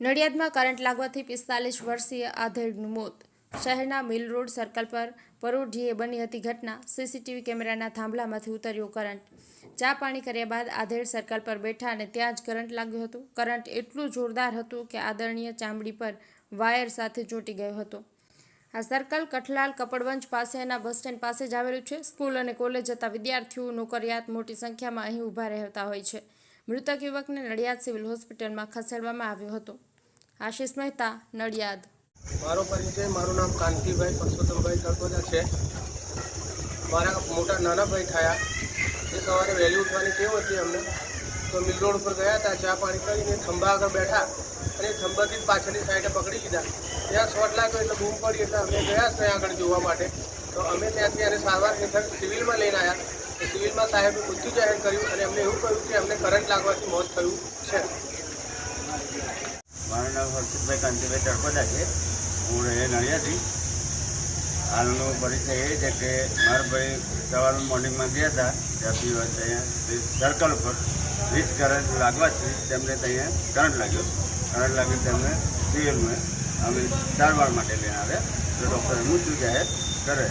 નડિયાદમાં current લાગવાથી પિસ્તાલીસ વર્ષીય આધેડનું મોત. શહેરના મિલ રોડ સર્કલ પર પરોઢીએ બની હતી ઘટના. સીસીટીવી કેમેરાના થાંભલામાંથી ઉતર્યો કરંટ. ચા પાણી કર્યા બાદ આધેડ સર્કલ પર બેઠા અને ત્યાં જ કરંટ લાગ્યો હતો. કરંટ એટલું જોરદાર હતું કે આદરણીય ચામડી પર વાયર સાથે ચોંટી ગયો હતો. આ સર્કલ કઠલાલ કપડવંજ પાસેના બસ સ્ટેન્ડ પાસે જ આવેલું છે. સ્કૂલ અને કોલેજ જતા વિદ્યાર્થીઓ નોકરિયાત મોટી સંખ્યામાં અહીં ઊભા રહેતા હોય છે. મૃતક યુવકને નડિયાદ સિવિલ હોસ્પિટલમાં ખસેડવામાં આવ્યો હતો. આશિષ મહેતા, નડિયાદ. મારો પરિચય, મારું નામ કાંતિભાઈ પરસોત્તમભાઈ તળપદા છે. મારા મોટા નાના ભાઈ થયા. એ સવારે વહેલી ઉઠવાની ટેવ હતી અમને. તો મિલ રોડ ઉપર ગયા હતા, ચા પાણી કરીને ખંભા આગળ બેઠા અને ખંભાથી પાછળની સાઈડે પકડી લીધા. ત્યાં શોટ લાગ્યો એટલે બૂમ પડી એટલે અમે ગયા ત્યાં આગળ જોવા માટે. તો અમે ત્યાંથી એને સારવાર હેઠળ સિવિલમાં લઈને આવ્યા સિવિલમાં સાહેબે મૃત્યુ જાહેર કર્યું અને અમને એવું કહ્યું કે અમને કરંટ લાગવાથી મોત થયું છે. હર્ષિતભાઈ કાંતિભાઈ તળપદા છે. હું રહે નડિયાથી હાલનો પરિચય એ છે કે મારા ભાઈ સવારનું મોર્નિંગમાં ગયા હતા. ત્યાં દિવસ અહીંયા સર્કલ ઉપર વીજ કરંટ લાગવાથી તેમને ત્યાં કરંટ લાગ્યો. કરંટ લાગ્યો તેમને સિવિલમાં અમે સારવાર માટે લઈને આવ્યા. તો ડૉક્ટરે મૃત્યુ જાહેર કરે?